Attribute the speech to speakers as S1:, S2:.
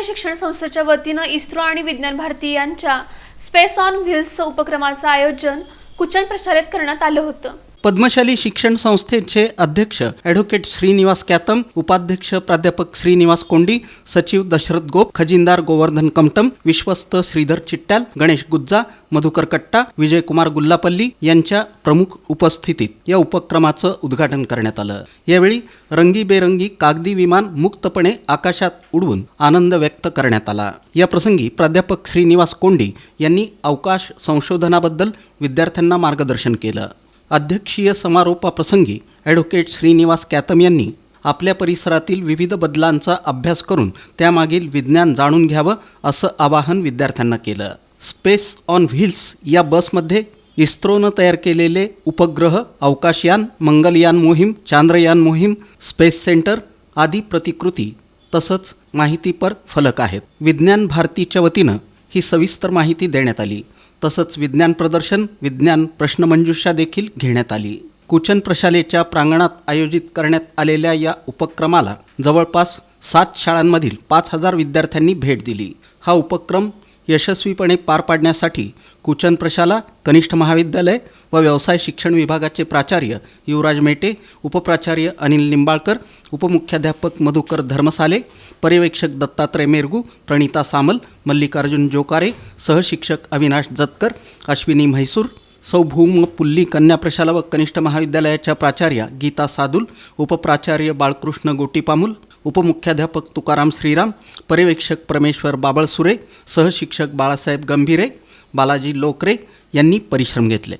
S1: पुणे शिक्षण संस्थेच्या वतीनं इस्रो आणि विज्ञान भारती यांच्या स्पेस ऑन व्हील्स उपक्रमाचं आयोजन कुचन प्रशालेत करण्यात आलं होतं.
S2: पद्मशाली शिक्षण संस्थेचे अध्यक्ष ॲडव्होकेट श्रीनिवास कॅतम उपाध्यक्ष प्राध्यापक श्रीनिवास कोंडी सचिव दशरथ गोप खजिनदार गोवर्धन कमटम विश्वस्त श्रीधर चिट्ट्याल गणेश गुज्जा मधुकर कट्टा विजयकुमार गुल्लापल्ली यांच्या प्रमुख उपस्थितीत या उपक्रमाचं उद्घाटन करण्यात आलं. यावेळी रंगीबेरंगी कागदी विमान मुक्तपणे आकाशात उडवून आनंद व्यक्त करण्यात आला. या प्रसंगी प्राध्यापक श्रीनिवास कोंडी यांनी अवकाश संशोधनाबद्दल विद्यार्थ्यांना मार्गदर्शन केलं. अध्यक्षीय समारोपाप्रसंगी ॲडव्होकेट श्रीनिवास कॅतम यांनी आपल्या परिसरातील विविध बदलांचा अभ्यास करून त्यामागील विज्ञान जाणून घ्यावं असं आवाहन विद्यार्थ्यांना केलं. स्पेस ऑन व्हील्स या बसमध्ये इस्रोनं तयार केलेले उपग्रह अवकाशयान मंगलयान मोहीम चांद्रयान मोहीम स्पेस सेंटर आदी प्रतिकृती तसंच माहितीपर फलक आहेत. विज्ञान भारतीच्या वतीनं ही सविस्तर माहिती देण्यात आली. तसंच विज्ञान प्रदर्शन विज्ञान प्रश्नमंजुषा देखील घेण्यात आली. कुचन प्रशालेच्या प्रांगणात आयोजित करण्यात आलेल्या या उपक्रमाला जवळपास सात शाळांमधील पाच हजार विद्यार्थ्यांनी भेट दिली. हा उपक्रम यशस्वीपणे पार पाडण्यासाठी कुचन प्रशाला कनिष्ठ महाविद्यालय व व्यवसाय शिक्षण विभागाचे प्राचार्य युवराज मेटे उपप्राचार्य अनिल निंबाळकर उपमुख्याध्यापक मधुकर धर्मसाले पर्यवेक्षक दत्तात्रय मेरगू प्रणिता सामल मल्लिकार्जुन जोकारे सहशिक्षक अविनाश जतकर अश्विनी म्हैसूर सौभूम पुल्ली कन्या प्रशाला व कनिष्ठ महाविद्यालयाच्या प्राचार्या गीता सादुल उपप्राचार्य बाळकृष्ण गोटीपामुल उपमुख्याध्यापक तुकाराम श्रीराम पर्यवेक्षक परमेश्वर बाबळसुरे सहशिक्षक बाळासाहेब गंभीरे बालाजी लोकरे यांनी परिश्रम घेतले.